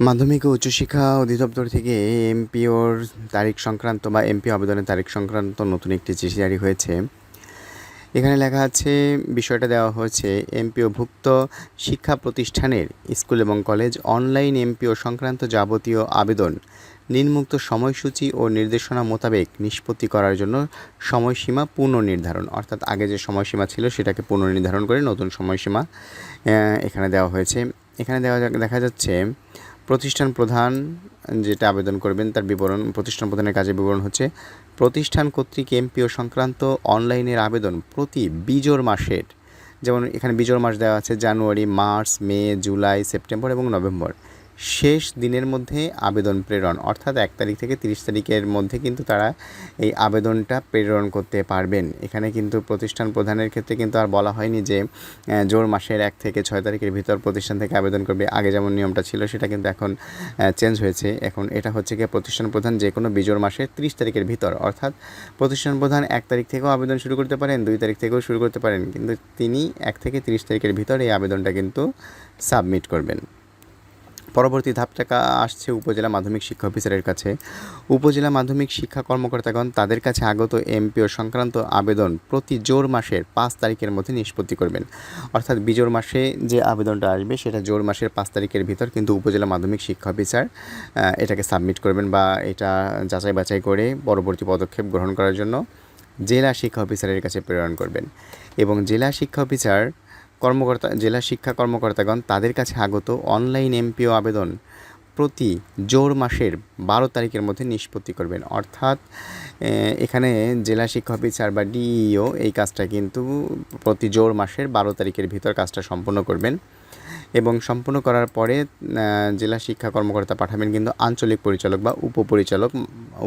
মাধ্যমিক ও উচ্চশিক্ষা অধিদপ্তর থেকে এমপিওর তারিখ সংক্রান্ত বা এমপি আবেদনের তারিখ সংক্রান্ত নতুন একটি চিঠি জারি হয়েছে। এখানে লেখা আছে, বিষয়টা দেওয়া হয়েছে, এমপিওভুক্ত শিক্ষা প্রতিষ্ঠানের স্কুল এবং কলেজ অনলাইন এমপিও সংক্রান্ত যাবতীয় আবেদন নিম্মুক্ত সময়সূচি ও নির্দেশনা মোতাবেক নিষ্পত্তি করার জন্য সময়সীমা পুনর্নির্ধারণ। অর্থাৎ আগে যে সময়সীমা ছিল সেটাকে পুনর্নির্ধারণ করে নতুন সময়সীমা এখানে দেওয়া হয়েছে। এখানে দেওয়া দেখা যাচ্ছে প্রতিষ্ঠান প্রধান যেটা আবেদন করবেন, তার বিবরণ, প্রতিষ্ঠান প্রধানের কাজে বিবরণ হচ্ছে, প্রতিষ্ঠান কর্তৃক এমপিও সংক্রান্ত অনলাইনের আবেদন প্রতি বিজোর মাসের, যেমন এখানে বিজোর মাস দেওয়া আছে January, March, May, July, September এবং নভেম্বর। শেষ দিনের মধ্যে আবেদন প্রেরণ, অর্থাৎ এক তারিখ থেকে তিরিশ তারিখের মধ্যে কিন্তু তারা এই আবেদনটা প্রেরণ করতে পারবেন। এখানে কিন্তু প্রতিষ্ঠান প্রধানের ক্ষেত্রে কিন্তু আর বলা হয়নি যে জোর মাসের এক থেকে ছয় তারিখের ভিতর প্রতিষ্ঠান থেকে আবেদন করবে। আগে যেমন নিয়মটা ছিল, সেটা কিন্তু এখন চেঞ্জ হয়েছে। এখন এটা হচ্ছে গিয়ে প্রতিষ্ঠান প্রধান যে কোনো বিজোর মাসের তিরিশ তারিখের ভিতর, অর্থাৎ প্রতিষ্ঠান প্রধান এক তারিখ থেকেও আবেদন শুরু করতে পারেন, দুই তারিখ থেকেও শুরু করতে পারেন, কিন্তু তিনি এক থেকে তিরিশ তারিখের ভিতর এই আবেদনটা কিন্তু সাবমিট করবেন। পরবর্তী ধাপটা আসছে উপজেলা মাধ্যমিক শিক্ষা অফিসারের কাছে। উপজেলা মাধ্যমিক শিক্ষা কর্মকর্তাগণ তাদের কাছে আগত এমপিও সংক্রান্ত আবেদন প্রতি জোর মাসের পাঁচ তারিখের মধ্যে নিষ্পত্তি করবেন। অর্থাৎ বিজোর মাসে যে আবেদনটা আসবে সেটা জোর মাসের পাঁচ তারিখের ভিতর কিন্তু উপজেলা মাধ্যমিক শিক্ষা অফিসার এটাকে সাবমিট করবেন বা এটা যাচাই বাছাই করে পরবর্তী পদক্ষেপ গ্রহণ করার জন্য জেলা শিক্ষা অফিসারের কাছে প্রেরণ করবেন। এবং জেলা শিক্ষা অফিসার কর্মকর্তা, জেলা শিক্ষা কর্মকর্তাগণ তাদের কাছে আগত অনলাইন এমপিও আবেদন প্রতি জোর মাসের বারো তারিখের মধ্যে নিষ্পত্তি করবেন। অর্থাৎ এখানে জেলা শিক্ষা অফিসার বা ডিইও এই কাজটা কিন্তু প্রতি জোর মাসের বারো তারিখের ভিতর কাজটা সম্পন্ন করবেন এবং সম্পূর্ণ করার পরে জেলা শিক্ষা কর্মকর্তা পাঠাবেন কিন্তু আঞ্চলিক পরিচালক বা উপপরিচালক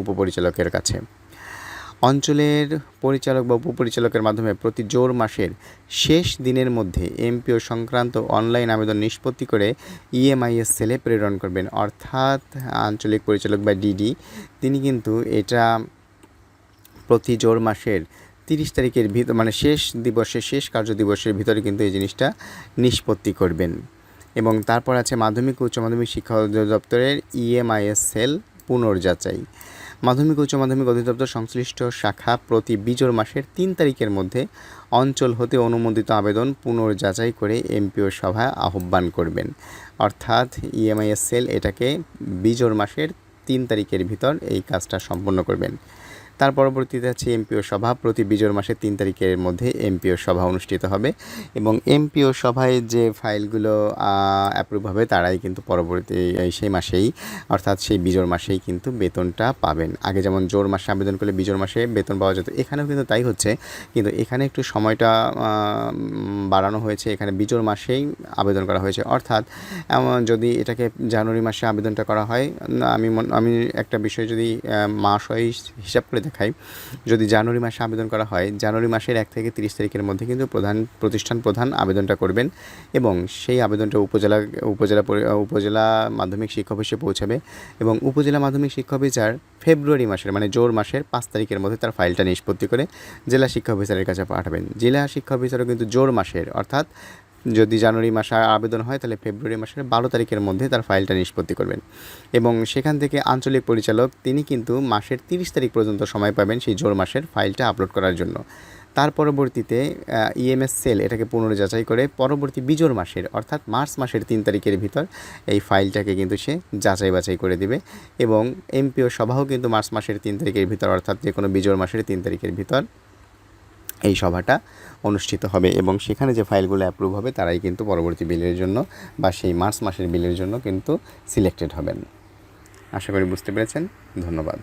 উপপরিচালকের কাছে। অঞ্চলের পরিচালক বা উপপরিচালকের মাধ্যমে প্রতি জোর মাসের শেষ দিনের মধ্যে এমপিও সংক্রান্ত অনলাইন আবেদন নিষ্পত্তি করে ইএমআইএস সেলে প্রেরণ করবেন। অর্থাৎ আঞ্চলিক পরিচালক বা ডিডি, তিনি কিন্তু এটা প্রতি জোর মাসের তিরিশ তারিখের ভিতর মানে শেষ দিবসের, শেষ কার্য দিবসের ভিতরে কিন্তু এই জিনিসটা নিষ্পত্তি করবেন। এবং তারপর আছে মাধ্যমিক উচ্চ মাধ্যমিক শিক্ষা অধিদপ্তরের ইএমআইএস সেল পুনর্যাচাই। মাধ্যমিক উচ্চ মাধ্যমিক অধিদপ্তর সংশ্লিষ্ট শাখা প্রতি বিজোর মাসের তিন তারিখের মধ্যে অঞ্চল হতে অনুমোদিত আবেদন পুনর্যাচাই করে এমপিও সভা আহ্বান করবেন। অর্থাৎ ইএমআইএস সেল এটাকে বিজোর মাসের তিন তারিখের ভিতর এই কাজটা সম্পন্ন করবেন। তার পরবর্তীতে আছে এমপিও সভা প্রতি বিজোর মাসের তিন তারিখের মধ্যে এমপিও সভা অনুষ্ঠিত হবে এবং এমপিও সভায় যে ফাইলগুলো অ্যাপ্রুভ হবে তারাই কিন্তু পরবর্তী সেই মাসেই, অর্থাৎ সেই বিজোর মাসেই কিন্তু বেতনটা পাবেন। আগে যেমন জোর মাসে আবেদন করলে বিজোর মাসে বেতন পাওয়া যেত, এখানেও কিন্তু তাই হচ্ছে। কিন্তু এখানে একটু সময়টা বাড়ানো হয়েছে। এখানে বিজোর মাসেই আবেদন করা হয়েছে। অর্থাৎ যদি এটাকে জানুয়ারি মাসে আবেদনটা করা হয় আমি আমি একটা বিষয় যদি মাস হিসাব করে দেখাই যদি জানুয়ারি মাসে আবেদন করা হয়, জানুয়ারি মাসের এক থেকে তিরিশ তারিখের মধ্যে কিন্তু প্রধান প্রতিষ্ঠান প্রধান আবেদনটা করবেন এবং সেই আবেদনটা উপজেলা উপজেলা উপজেলা মাধ্যমিক শিক্ষা অফিসে পৌঁছাবে এবং উপজেলা মাধ্যমিক শিক্ষা অফিসার ফেব্রুয়ারি মাসের মানে জোর মাসের পাঁচ তারিখের মধ্যে তার ফাইলটা নিষ্পত্তি করে জেলা শিক্ষা অফিসারের কাছে পাঠাবেন। জেলা শিক্ষা অফিসারও কিন্তু জোর মাসের অর্থাৎ যদি জানুয়ারি মাসে আবেদন হয়, তাহলে ফেব্রুয়ারি মাসের বারো তারিখের মধ্যে তার ফাইলটা নিষ্পত্তি করবেন। এবং সেখান থেকে আঞ্চলিক পরিচালক, তিনি কিন্তু মাসের তিরিশ তারিখ পর্যন্ত সময় পাবেন সেই জোর মাসের ফাইলটা আপলোড করার জন্য। তার পরবর্তীতে ইএমএস সেল এটাকে পুনর্যাচাই করে পরবর্তী বিজোর মাসের, অর্থাৎ মার্চ মাসের তিন তারিখের ভিতর এই ফাইলটাকে কিন্তু সে যাচাই বাছাই করে দিবে। এবং এমপিও সভাও কিন্তু মার্চ মাসের তিন তারিখের ভিতর, অর্থাৎ যে কোনো বিজোর মাসের তিন তারিখের ভিতর এই সভাটা অনুষ্ঠিত হবে এবং সেখানে যে ফাইলগুলো অ্যাপ্রুভ হবে তারাই কিন্তু পরবর্তী বিলের জন্য বা সেই মার্চ মাসের বিলের জন্য কিন্তু সিলেক্টেড হবেন। আশা করি বুঝতে পেরেছেন। ধন্যবাদ।